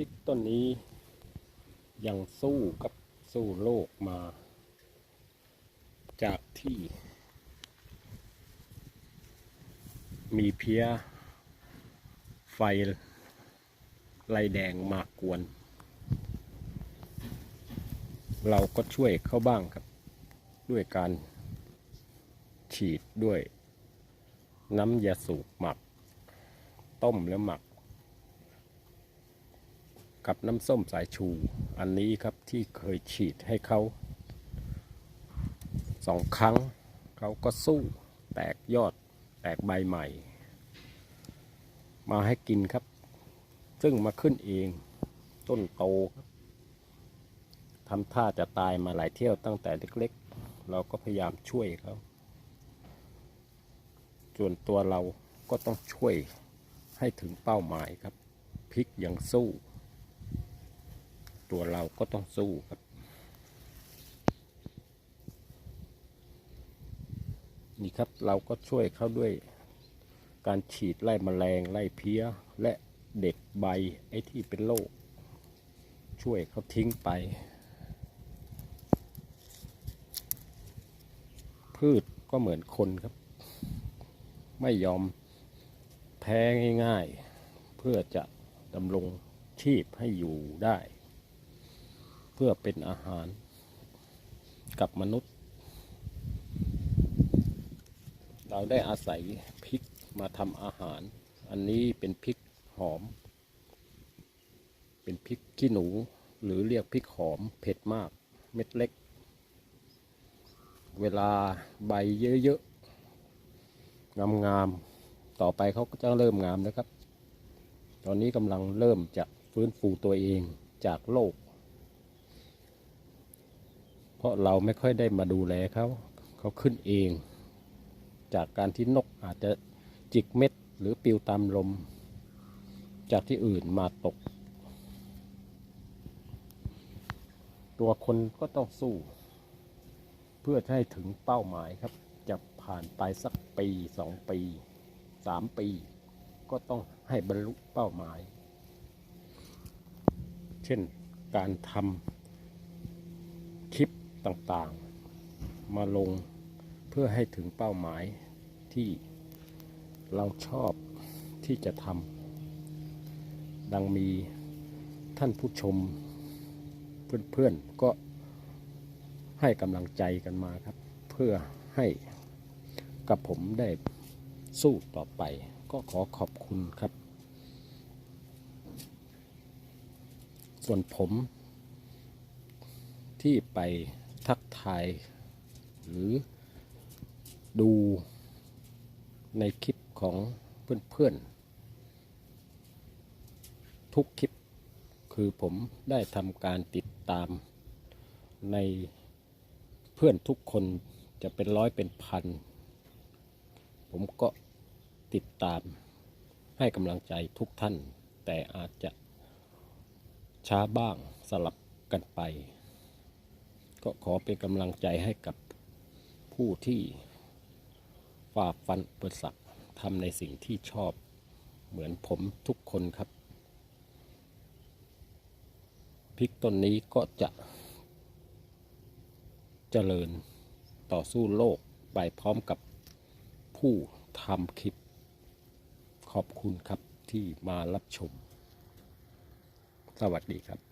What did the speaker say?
ริกต้นนี้ ยังสู้กับสู้โลกมา จากที่ มีเพี้ย ไฟไลแดงมากวน เราก็ช่วยเขาบ้างครับ ด้วยการฉีดด้วย น้ำยาสูบหมัก ต้มแล้วหมัก กับน้ำส้มสายชู อันนี้ครับที่เคยฉีดให้เขาสองครั้งเขาก็สู้แตกยอดแตกใบใหม่ มาให้กินครับ ซึ่งมาขึ้นเองต้นโตครับทำท่าจะตายมาหลายเที่ยวตั้งแต่เล็กๆ เราก็พยายามช่วยเขาส่วนตัวเราก็ต้องช่วยให้ถึงเป้าหมายครับพริกยังสู้ ตัวเราก็ต้องสู้ครับ นี่ครับเราก็ช่วยเขาด้วยการฉีดไล่แมลงไล่เพี้ย และเด็ดใบไอ้ที่เป็นโรคช่วยเขาทิ้งไป พืชก็เหมือนคนครับ ไม่ยอมแพ้ง่าย ๆ เพื่อจะดำรงชีพให้อยู่ได้ พื่อเป็นอาหารกับมนุษย์ เราได้อาศัยพริกมาทำอาหาร อันนี้เป็นพริกหอม เป็นพริกขี้หนูหรือเรียกพริกหอมเผ็ดมากเม็ดเล็ก เวลาใบเยอะๆงามๆต่อไปเขาก็จะเริ่มงามแล้วครับ ตอนนี้กำลังเริ่มจะฟื้นฟูตัวเองจากโรค เพราะเราไม่ค่อยได้มาดูแลเขาเขาขึ้นเอง จากการที่นกอาจจะจิกเม็ดหรือปิวตามลม จากที่อื่นมาตก ตัวคนก็ต้องสู้ เพื่อให้ถึงเป้าหมายครับ จะผ่านไปสักปีสองปีสามปี ก็ต้องให้บรรลุเป้าหมาย เช่นการทำ ต่างๆ มาลงเพื่อให้ถึงเป้าหมายที่เราชอบที่จะทำดังมีท่านผู้ชมเพื่อนๆก็ให้กำลังใจกันมาครับ เพื่อให้กับผมได้สู้ต่อไป ก็ขอขอบคุณครับ ส่วนผมที่ไป ทักทาย หรือดูในคลิปของเพื่อนๆ ทุกคลิปคือผมได้ทำการติดตามในเพื่อนทุกคนจะเป็นร้อยเป็นพัน ผมก็ติดตามให้กำลังใจทุกท่าน แต่อาจจะช้าบ้างสลับกันไป ก็ขอเป็นกำลังใจให้กับผู้ที่ฝ่าฟันอุปสรรคทำในสิ่งที่ชอบเหมือนผมทุกคนครับพริกต้นนี้ก็จะเจริญต่อสู้โลกไปพร้อมกับผู้ทำคลิป ขอบคุณครับที่มารับชม สวัสดีครับ